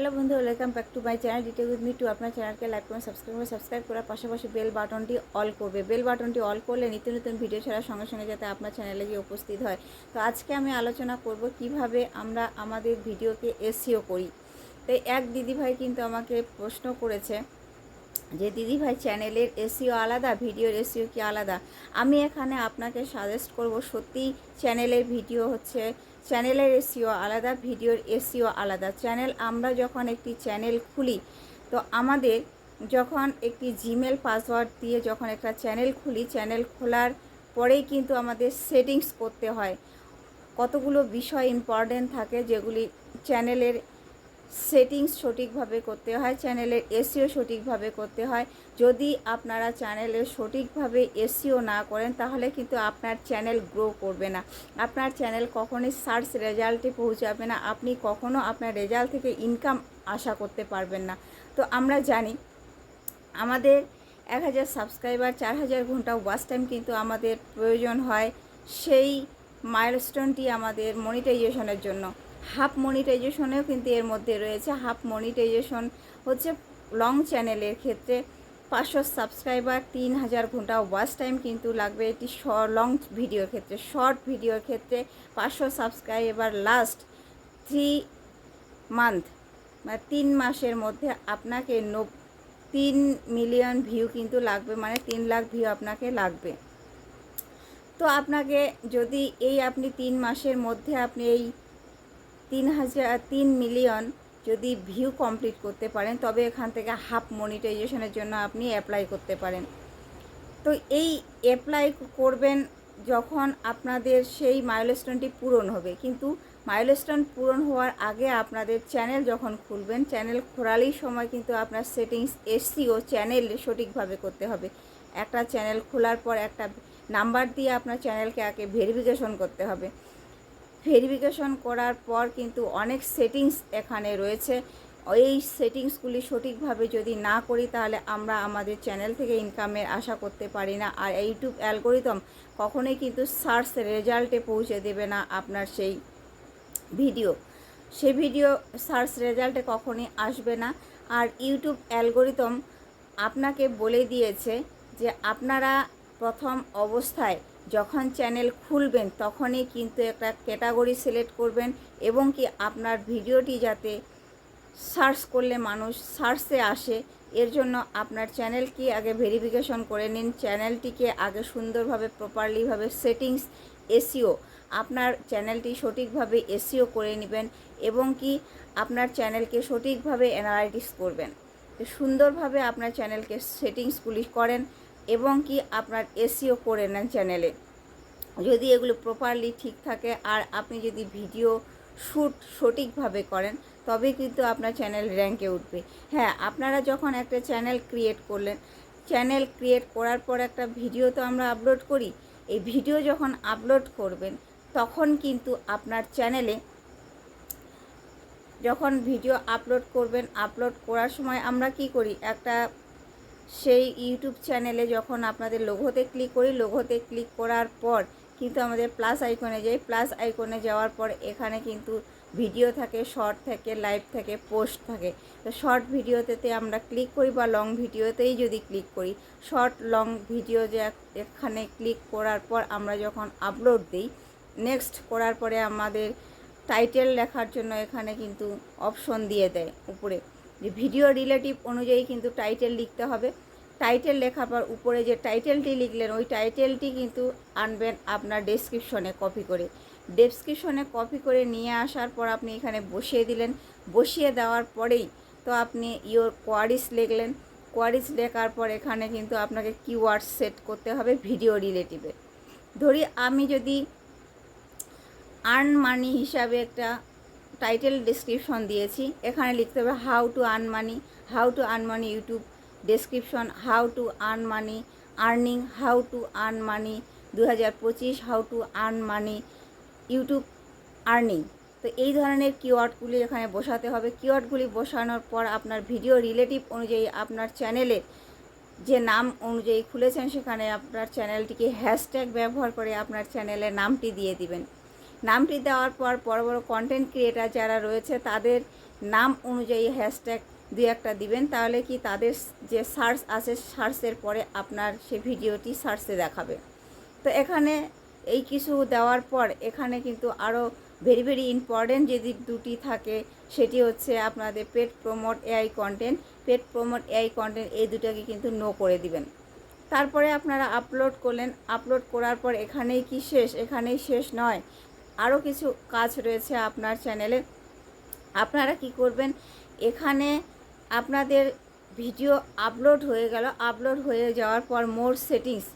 Hello বন্ধু welcome back to my channel detail with me to আপনার চ্যানেলকে like করুন সাবস্ক্রাইব করে সাবস্ক্রাইব করার পাশাপাশি বেল বাটনটি অল করবে। বেল বাটনটি অল করলে নিত্য নতুন ভিডিও ছাড়ার সঙ্গে সঙ্গে যাতে আপনার চ্যানেলে গিয়ে উপস্থিত হয়। তো আজকে আমি আলোচনা করব কীভাবে আমরা আমাদের ভিডিওকে এসিও করি। তো এক দিদিভাই কিন্তু আমাকে প্রশ্ন করেছে যে, দিদিভাই চ্যানেলের এসিও আলাদা ভিডিওর এসিও কি আলাদা? আমি এখানে আপনাকে সাজেস্ট করব সত্যি চ্যানেলের ভিডিও হচ্ছে চ্যানেলের এসিও আলাদা, ভিডিওর এসিও আলাদা। চ্যানেল আমরা যখন একটি চ্যানেল খুলি, তো আমাদের যখন একটি জিমেল পাসওয়ার্ড দিয়ে যখন একটা চ্যানেল খুলি, চ্যানেল খোলার পরেই কিন্তু আমাদের সেটিংস করতে হয়। কতগুলো বিষয় ইম্পর্টেন্ট থাকে যেগুলি চ্যানেলের সেটিংস সঠিকভাবে করতে হয়, চ্যানেলের এসিও সঠিকভাবে করতে হয়। যদি আপনারা চ্যানেলের সঠিকভাবে এসিও না করেন, তাহলে কিন্তু আপনার চ্যানেল গ্রো করবে না। আপনার চ্যানেল কখনোই সার্চ রেজাল্টে পৌঁছাবে না। আপনি কখনো আপনার রেজাল্ট থেকে ইনকাম আশা করতে পারবেন না। তো আমরা জানি, আমাদের এক হাজার সাবস্ক্রাইবার, চার হাজার ঘণ্টা ওয়াচ টাইম কিন্তু আমাদের প্রয়োজন হয় সেই মাইলস্টোনটি আমাদের মনিটাইজেশনের জন্য। হাফ মনিটাইজেশনেও কিন্তু এর মধ্যে রয়েছে। হাফ মনিটাইজেশন হচ্ছে লং চ্যানেলের ক্ষেত্রে পাঁচশো সাবস্ক্রাইবার তিন হাজার ঘণ্টা ওয়াচ টাইম কিন্তু লাগবে। এটি লং ভিডিওর ক্ষেত্রে শর্ট ভিডিওর ক্ষেত্রে পাঁচশো সাবস্ক্রাইবার লাস্ট থ্রি মান্থ মানে তিন মাসের মধ্যে আপনাকে নব, তিন মিলিয়ন ভিউ কিন্তু লাগবে মানে তিন লাখ ভিউ আপনাকে লাগবে। তো আপনাকে যদি এই আপনি তিন মাসের মধ্যে আপনি এই তিন হাজার তিন মিলিয়ন যদি ভিউ কমপ্লিট করতে পারেন, তবে এখান থেকে হাফ মনিটাইজেশনের জন্য আপনি অ্যাপ্লাই করতে পারেন। তো এই অ্যাপ্লাই করবেন যখন আপনাদের সেই মাইলস্টোনটি পূরণ হবে। কিন্তু মাইলস্টোন পূরণ হওয়ার আগে আপনাদের চ্যানেল যখন খুলবেন চ্যানেল খোলারই সময় কিন্তু আপনার সেটিংস এসসিও চ্যানেল সঠিকভাবে করতে হবে। একটা চ্যানেল খোলার পর একটা নাম্বার দিয়ে আপনার চ্যানেলকে আগে ভেরিফিকেশন করতে হবে। ভেরিফিকেশন করার পর কিন্তু অনেক সেটিংস এখানে রয়েছে। এই সেটিংসগুলি সঠিকভাবে যদি না করি তাহলে আমরা আমাদের চ্যানেল থেকে ইনকামের আশা করতে পারি না। আর ইউটিউব অ্যালগোরিদম কখনোই কিন্তু সার্চ রেজাল্টে পৌঁছে দেবে না আপনার সেই ভিডিও। সে ভিডিও সার্চ রেজাল্টে কখনই আসবে না। আর ইউটিউব অ্যালগোরিদম আপনাকে বলে দিয়েছে যে আপনারা প্রথম অবস্থায় যখন চ্যানেল খুলবেন, তখনই কিন্তু একটা ক্যাটাগরি সিলেক্ট করবেন এবং কি আপনার ভিডিওটি যাতে সার্চ করলে মানুষ সার্চে আসে, এর জন্য আপনার চ্যানেলকে আগে ভেরিফিকেশন করে নিন চ্যানেলটিকে আগে সুন্দরভাবে প্রপারলিভাবে সেটিংস এসিও আপনার চ্যানেলটি সঠিকভাবে এসিও করে নেবেন এবং কি আপনার চ্যানেলকে সঠিকভাবে অ্যানালাইটিস করবেন। সুন্দরভাবে আপনার চ্যানেলকে সেটিংসগুলি করেন এবং কি আপনার এসিও করে নেন চ্যানেলে। যদি এগুলো প্রপারলি ঠিক থাকে আর আপনি যদি ভিডিও শ্যুট সঠিকভাবে করেন তবে কিন্তু আপনার চ্যানেল র্যাঙ্কে উঠবে। হ্যাঁ আপনারা যখন একটা চ্যানেল ক্রিয়েট করলেন, চ্যানেল ক্রিয়েট করার পর একটা ভিডিও তো আমরা আপলোড করি। এই ভিডিও যখন আপলোড করবেন, তখন কিন্তু আপনার চ্যানেলে যখন ভিডিও আপলোড করবেন আপলোড করার সময় আমরা কি করি? একটা সেই ইউটিউব চ্যানেলে যখন আপনাদের লোগোতে ক্লিক করি, লোগোতে ক্লিক করার পর কিন্তু আমাদের প্লাস আইকনে যাই। প্লাস আইকনে যাওয়ার পর এখানে কিন্তু ভিডিও থাকে শর্ট থাকে লাইভ থাকে পোস্ট থাকে। তো শর্ট ভিডিওতে আমরা ক্লিক করি বা লং ভিডিওতেই যদি ক্লিক করি শর্ট লং ভিডিও যে এখানে ক্লিক করার পর আমরা যখন আপলোড দিই নেক্সট করার পরে আমাদের টাইটেল লেখার জন্য এখানে কিন্তু অপশন দিয়ে দেয় উপরে। যে ভিডিও রিলেটিভ অনুযায়ী কিন্তু টাইটেল লিখতে হবে। টাইটেল লেখার পর উপরে যে টাইটেলটি লিখলেন, ওই টাইটেলটি কিন্তু আনবেন আপনার ডেসক্রিপশনে কপি করে। ডেসক্রিপশনে কপি করে নিয়ে আসার পর আপনি এখানে বসিয়ে দিলেন। বসিয়ে দেওয়ার পরেই তো আপনি ইওর কোয়ারিস লিখলেন। কোয়ারিস লেখার পর এখানে কিন্তু আপনাকে কিওয়ার্ড সেট করতে হবে ভিডিও রিলেটিভে ধরি আমি যদি আর্ন মানি হিসাবে একটা টাইটেল ডিসক্রিপশন দিয়েছি। এখানে লিখতে হবে how to earn money how to earn money YouTube description how to earn money earning how to earn money দু হাজার পঁচিশ how to earn money YouTube earning তো এই ধরনের কিওয়ার্ডগুলি এখানে বসাতে হবে। কিওয়ার্ডগুলি বসানোর পর আপনার ভিডিও রিলেটিভ অনুযায়ী আপনার চ্যানেলে যে নাম অনুযায়ী খুলেছেন, সেখানে আপনার চ্যানেলটিকে হ্যাশট্যাগ ব্যবহার করে আপনার চ্যানেলের নামটি দিয়ে দিবেন। নামটি দেওয়ার পর বড় বড় কন্টেন্ট ক্রিয়েটার যারা রয়েছে, তাদের নাম অনুযায়ী হ্যাশট্যাগ দুই একটা দিবেন। তাহলে কি তাদের যে সার্চ আছে সার্চের পরে আপনার সে ভিডিওটি সার্চে দেখাবে। তো এখানে এই কিছু দেওয়ার পর এখানে কিন্তু আরও ভেরি ভেরি ইম্পর্টেন্ট যদি দুটি থাকে, সেটি হচ্ছে আপনাদের pet promote AI content pet promote AI content এই দুটোকে কিন্তু নো করে দিবেন। তারপরে আপনারা আপলোড করলেন। আপলোড করার পর এখানেই কি শেষ? এখানেই শেষ নয়। আরও কিছু কাজ রয়েছে আপনার চ্যানেলে আপনারা কি করবেন? এখানে আপনাদের ভিডিও আপলোড হয়ে গেল। আপলোড হয়ে যাওয়ার পর মোর সেটিংস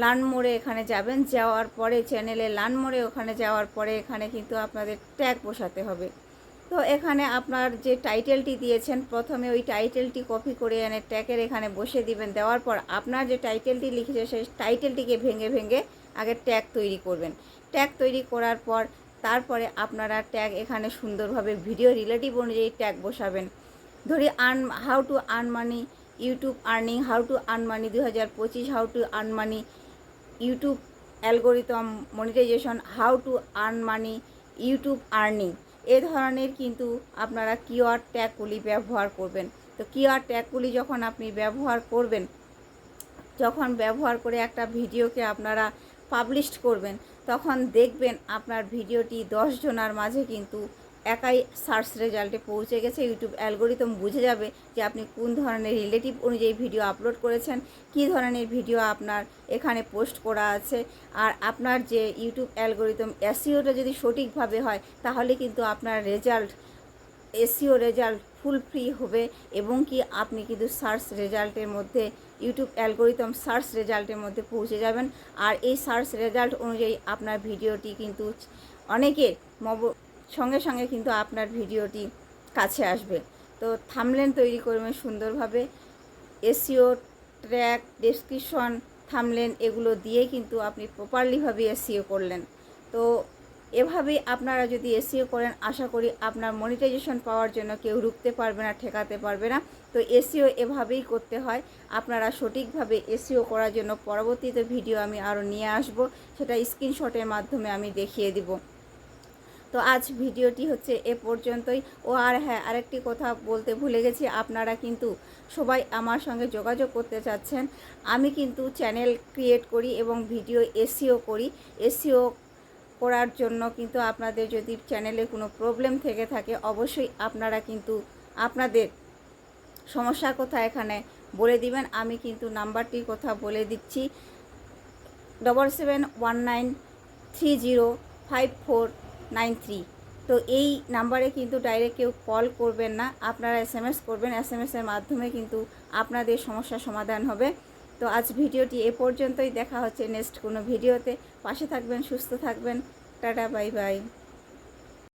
লার্ন মোড়ে এখানে যাবেন, যাওয়ার পরে চ্যানেলে লার্ন মোড়ে ওখানে যাওয়ার পরে এখানে কিন্তু আপনাদের ট্যাগ বসাতে হবে। তো এখানে আপনার যে টাইটেলটি দিয়েছেন, প্রথমে ওই টাইটেলটি কপি করে এনে ট্যাগের এখানে বসে দিবেন। দেওয়ার পর আপনার যে টাইটেলটি লিখেছে, সেই টাইটেলটিকে ভেঙে ভেঙে আগে ট্যাগ তৈরি করবেন। ট্যাগ তৈরি করার পর তারপরে আপনারা ট্যাগ এখানে সুন্দরভাবে ভিডিও রিলেটিভ অনুযায়ী ট্যাগ বসাবেন। ধরি earn how to earn money YouTube earning how to earn money দু হাজার পঁচিশ how to earn money YouTube algorithm monetization how to earn money YouTube earning এ ধরনের কিন্তু আপনারা কিওয়ার্ড ট্যাগগুলি ব্যবহার করবেন। তো কিওয়ার্ড ট্যাগগুলি যখন আপনি ব্যবহার করবেন, যখন ব্যবহার করে একটা ভিডিওকে আপনারা পাবলিশ করবেন, তখন দেখবেন আপনার ভিডিওটি জনার মাঝে কিন্তু একাই সার্চ রেজাল্টে পৌঁছে গেছে। ইউটিউব অ্যালগোরিদম বুঝে যাবে যে আপনি কোন ধরনের রিলেটিভ অনুযায়ী ভিডিও আপলোড করেছেন, কী ধরনের ভিডিও আপনার এখানে পোস্ট করা আছে, আর আপনার যে ইউটিউব অ্যালগোরিদম এসিওটা যদি সঠিকভাবে হয়, তাহলে কিন্তু আপনার result SEO result full free হবে এবং কি আপনি কিন্তু সার্চ রেজাল্টের মধ্যে ইউটিউব অ্যালগোরিদম সার্চ রেজাল্টের মধ্যে পৌঁছে যাবেন। আর এই সার্চ রেজাল্ট অনুযায়ী আপনার ভিডিওটি কিন্তু অনেকে মব, সঙ্গে সঙ্গে কিন্তু আপনার ভিডিওটি কাছে আসবে। তো থামলেন তৈরি করবেন সুন্দরভাবে। এসিও ট্র্যাক ডেসক্রিপশন থামলেন এগুলো দিয়ে কিন্তু আপনি প্রপারলিভাবে এসিও করলেন। তো এভাবেই আপনারা যদি এসিও করেন, আশা করি আপনার মনিটাইজেশন পাওয়ার জন্য কেউ রুখতে পারবে না, ঠেকাতে পারবে না। তো এসিও এভাবেই করতে হয়। আপনারা সঠিকভাবে এসিও করার জন্য পরবর্তীতে ভিডিও আমি আরও নিয়ে আসব। সেটা স্ক্রিনশটের মাধ্যমে আমি দেখিয়ে দিব। তো আজ ভিডিওটি হচ্ছে এ পর্যন্তই। ও আর হ্যাঁ আরেকটি কথা বলতে ভুলে গেছি। আপনারা কিন্তু সবাই আমার সঙ্গে যোগাযোগ করতে চাচ্ছেন। আমি কিন্তু চ্যানেল ক্রিয়েট করি এবং ভিডিও এসিও করি। এসিও করার জন্য কিন্তু আপনাদের যদি চ্যানেলে কোনো প্রবলেম থেকে থাকে, অবশ্যই আপনারা কিন্তু আপনাদের সমস্যার কথা এখানে বলে দিবেন। আমি কিন্তু নাম্বারটির কথা বলে দিচ্ছি। Double seven one nine three zero five four nine three তো এই নাম্বারে কিন্তু ডাইরেক্ট কেউ কল করবেন না। আপনারা এস করবেন। এস এসের মাধ্যমে কিন্তু আপনাদের সমস্যার সমাধান হবে। তো আজ ভিডিওটি এ পর্যন্তই। দেখা হচ্ছে নেক্সট কোনো ভিডিওতে। পাশে থাকবেন, সুস্থ থাকবেন। Tata, bye bye.